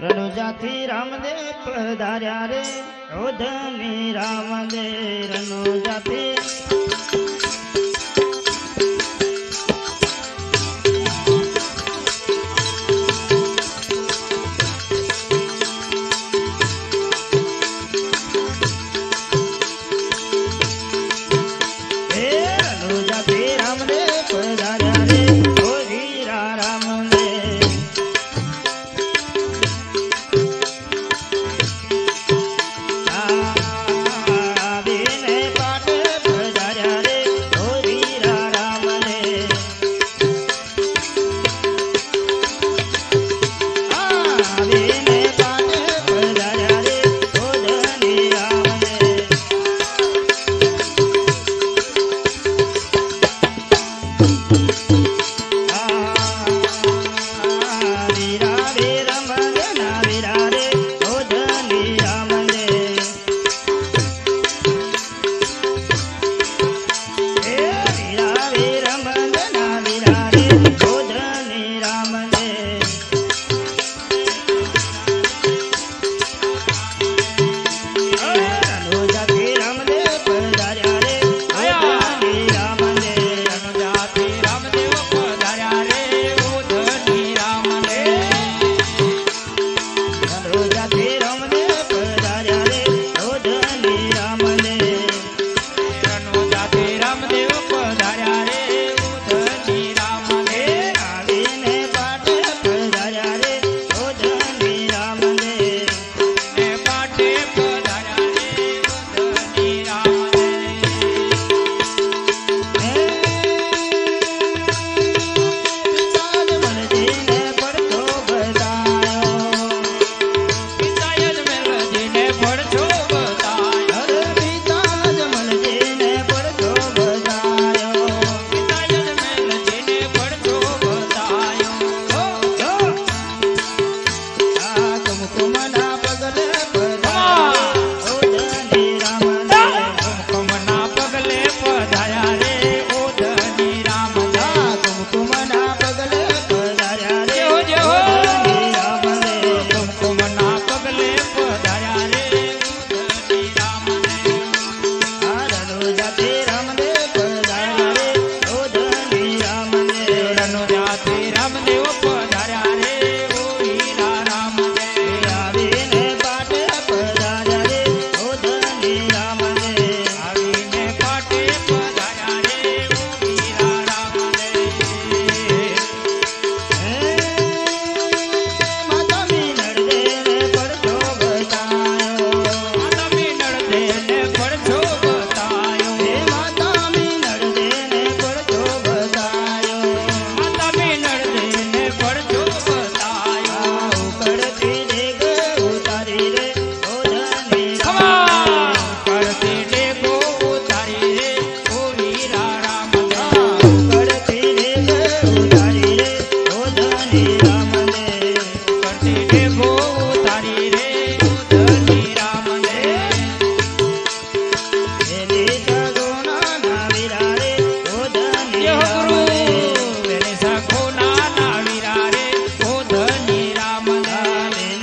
રણુજાથી રામદેવ પધાર્યા રે. રોધની રામદેવ રણુજાથી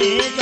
ಲೇಖ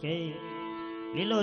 કે લીલો